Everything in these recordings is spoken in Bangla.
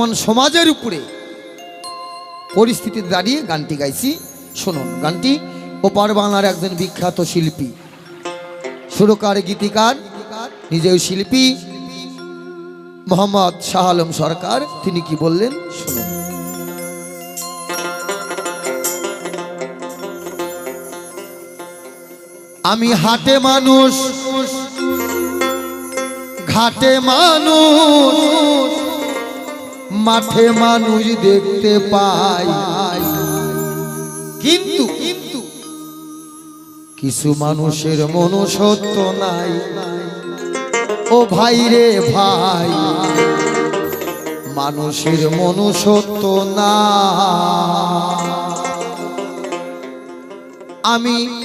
বর্তমান সমাজের উপরে পরিস্থিতিতে দাঁড়িয়ে গানটি গাইছি। শুনুন, গানটি ওপার বাংলার একজন বিখ্যাত শিল্পী, সুরকার, গীতিকার, নিজেও শিল্পী, মোহাম্মদ শাহ আলম সরকার। তিনি কি বললেন? শুনুন। আমি হাটে মানুষ, ঘাটে মানুষ মাঠে মানুষ দেখতে পাই। কিন্তু কিন্তু কিছু মানুষের মনুষ্যত্ব নাই। ও ভাই রে ভাই, মানুষের মনুষ্যত্ব না। আমি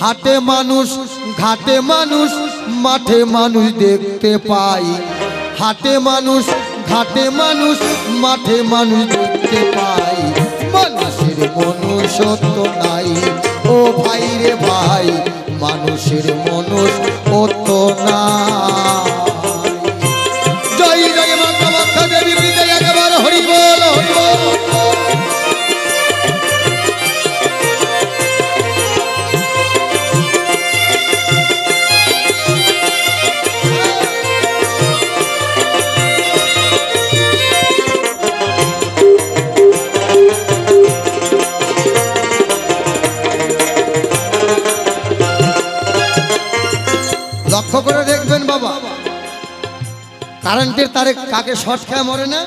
হাটে মানুষ, ঘাটে মানুষ, মাঠে মানুষ দেখতে পাই। হাটে মানুষ ঘাটে মানুষ, মাঠে মানুষ দেখতে পাই। মানুষের মনুষ্যত্ব নাই। ও ভাই রে ভাই, মানুষের মনুষ্যত্ব অত কারেন্টের তারে কাকে শর্ট খেয়ে মরে না?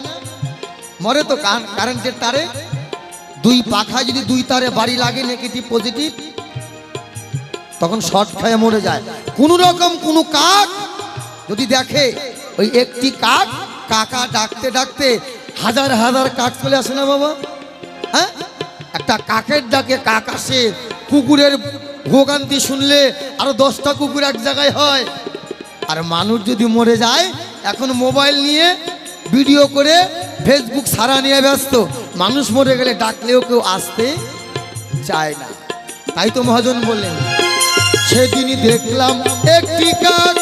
মরে তো কার- কারেন্টের তারে? দুই পাখা যদি দুই তারে বাড়ি লাগে নেগেটিভ পজিটিভ তখন শর্ট খেয়ে মরে যায়। কোনো রকম কোনো কাক যদি দেখে, ওই একটি কাক কাকা ডাকতে ডাকতে হাজার হাজার কাক চলে আসে না বাবা? হ্যাঁ? একটা কাকের ডাকে কাক আসে, কুকুরের ভোগান্তি শুনলে আরও দশটা কুকুর এক জায়গায় হয়। আর মানুষ যদি মরে যায় এখন মোবাইল নিয়ে ভিডিও করে ফেসবুক সারা নিয়ে ব্যস্ত। মানুষ মরে গেলে ডাকলেও কেউ আসতে চায় না। তাই তো মহাজন বললেন, সেদিনই দেখলাম একটি কাক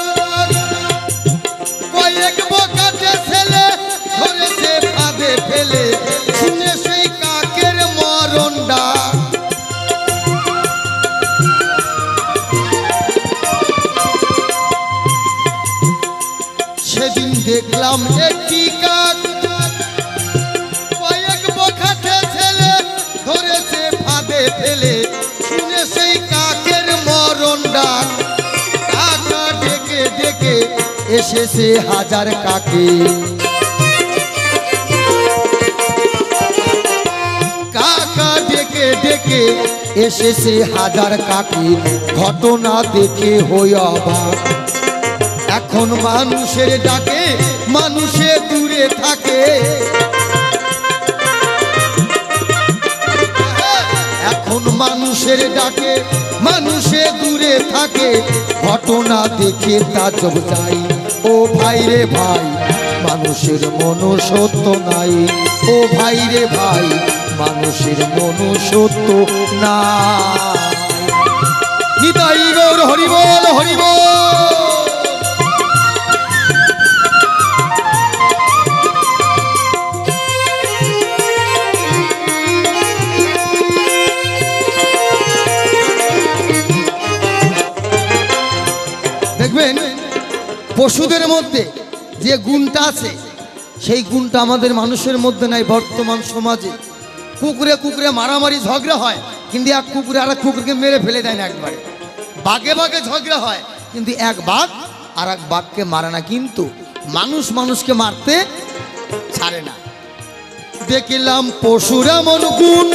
দেখলাম একটি কাক। কয়েক বখাটে ছেলে ধরেছে, ফাঁদে ফেলে। শুনে সেই কাকের মরণ ডাক। কাকা ডেকে ডেকে এসেছে হাজার কাকে। কাকা ডেকে ডেকে এসেছে হাজার কাকে। ঘটনা দেখে হই অবাক। এখন মানুষের ডাকে, মানুষে দূরে থাকে। এখন মানুষের ডাকে, মানুষে দূরে থাকে। ঘটনা দেখে তাজব যাই। ও ভাই রে ভাই, মানুষের মনুষ্যত্ব নাই। ও ভাই রে ভাই, মানুষের মনুষ্যত্ব গৌর হরিবল হরিবল। পশুদের মধ্যে যে গুণটা আছে, সেই গুণটা আমাদের মানুষের মধ্যে নাই বর্তমান সমাজে। কুকুরে কুকুরে মারামারি ঝগড়া হয়, কিন্তু এক কুকুরে আর এক কুকুরকে মেরে ফেলে দেয় না একবারে। বাঘে বাঘে ঝগড়া হয়, কিন্তু এক বাঘ আর এক বাঘকে মারে না, কিন্তু মানুষ মানুষকে মারতে ছাড়ে না। দেখিলাম পশুরা মন গুণ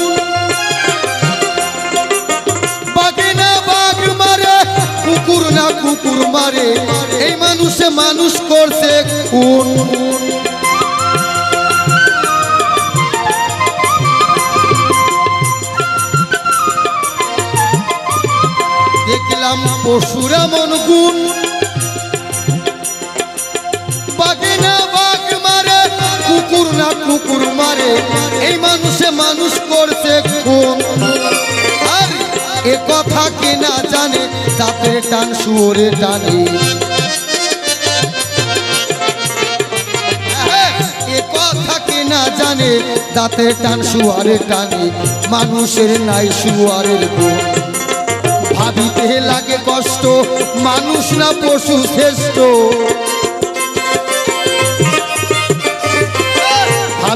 না কুকুর মারে, এই মানুষে মানুষ করছে কোন দেখলাম পশুরা মন গুণ কুকুর না কুকুর মারে, এই মানুষে মানুষ করছে কোন এ কথা কে না জানে? দাঁতের টান, শুয়োরে টানে। এ কথা কে না জানে? দাঁতের টান, শুয়ারে টানে। মানুষের নাই শুয়ারের ভাবিতে লাগে কষ্ট, মানুষ না পশু শ্রেষ্ঠ।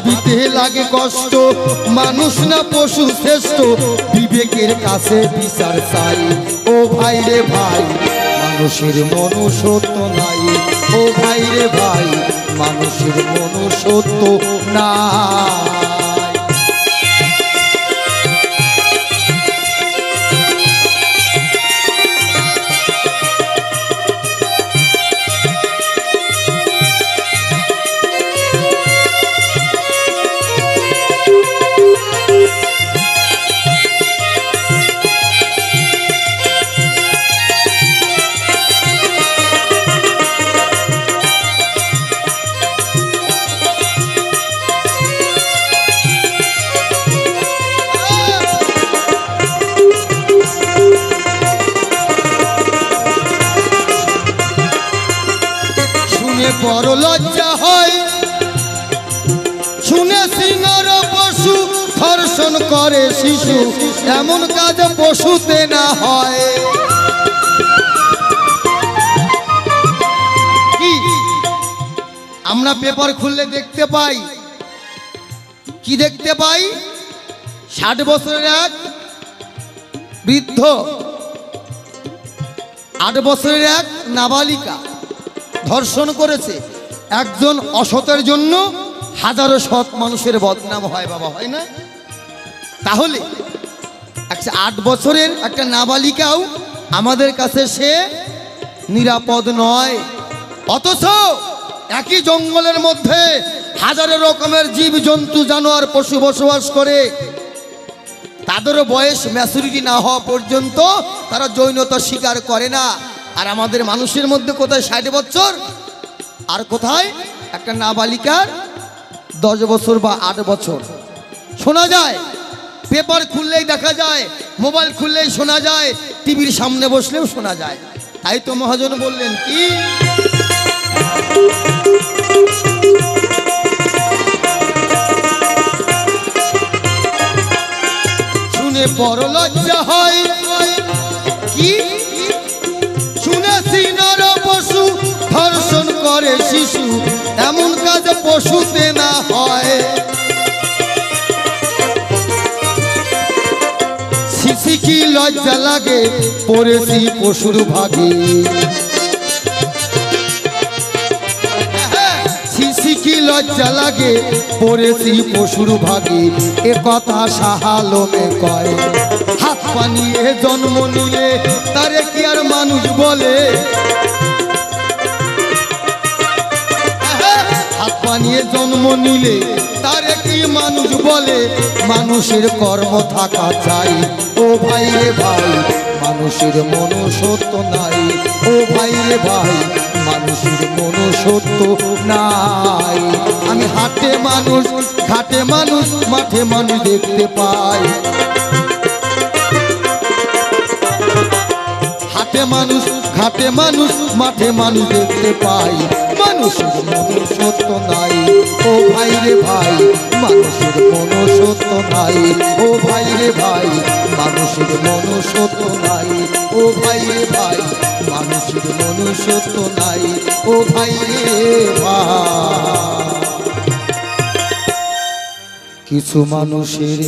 ভাবিতে লাগে কষ্ট। মানুষ না পশু শ্রেষ্ঠ, বিবেকের কাছে বিচার চাই। ও ভাই রে ভাই, মানুষের মনুষ্যত্ব নাই। ও ভাই রে ভাই, মানুষের মনুষ্যত্ব নাই। করে শিশু, এমন কাজ পশুতে না হয়। আমরা পেপার খুললে দেখতে পাই। কি দেখতে পাই? ষাট বছরের এক বৃদ্ধ, আট বছরের এক নাবালিকা ধর্ষণ করেছে। একজন অসতের জন্য হাজারো সৎ মানুষের বদনাম হয় বাবা, হয় না? তাহলে একটা আট বছরের একটা নাবালিকাও আমাদের কাছে সে নিরাপদ নয়। অথচ একই জঙ্গলের মধ্যে হাজারো রকমের জীব জন্তু জানোয়ার, পশু বসবাস করে। তাদেরও বয়স ম্যাচুরিটি না হওয়া পর্যন্ত তারা যৌনতা স্বীকার করে না। আর আমাদের মানুষের মধ্যে কোথায় ষাট বছর? আর কোথায় একটা নাবালিকার দশ বছর বা আট বছর? শোনা যায় পেপার খুললেই দেখা যায়, মোবাইল খুললেই শোনা যায়, টিভির সামনে বসলেও শোনা যায়। তাই তো মহাজন বললেন, কি? শুনে বড় লজ্জা হয়। কি? শুনেছি নর পশু ধর্ষণ করে শিশু এমন কাজ পশুতে না হয়। লজ্জা লাগে, পড়েছি পশুর ভাগে। কি লজ্জা লাগে, পড়েছি পশুর ভাগে। এ কথা সাহালমে কয়, হাত পানিয়ে জন্ম নিলে, তারে কি আর মানুষ বলে? পানিয়ে জন্ম নিলে, তারে কি মানুষ বলে, মানুষের কর্ম থাকা চাই। ও ভাই রে ভাই, মানুষের মনুষ্যত্ব নাই। ও ভাই রে ভাই, মানুষের মনুষ্যত্ব নাই। আমি হাটে মানুষ, ঘাটে মানুষ, মাঠে মানুষ দেখতে পাই। হাটে মানুষ, ঘাটে মানুষ, মাঠে মানুষ দেখতে পাই। মানুষের মনুষ্যত্ব নাই। ও ভাই রে ভাই, মানুষের মনুষ্যত্ব নাই। ও ভাই রে ভাই, মানুষের মনুষ্যত্ব নাই। ও ভাই রে ভাই, মানুষের মনুষ্যত্ব নাই। ও ভাই রে ভাই। কিছু মানুষের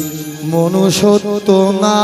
মনুষ্যত্ব না।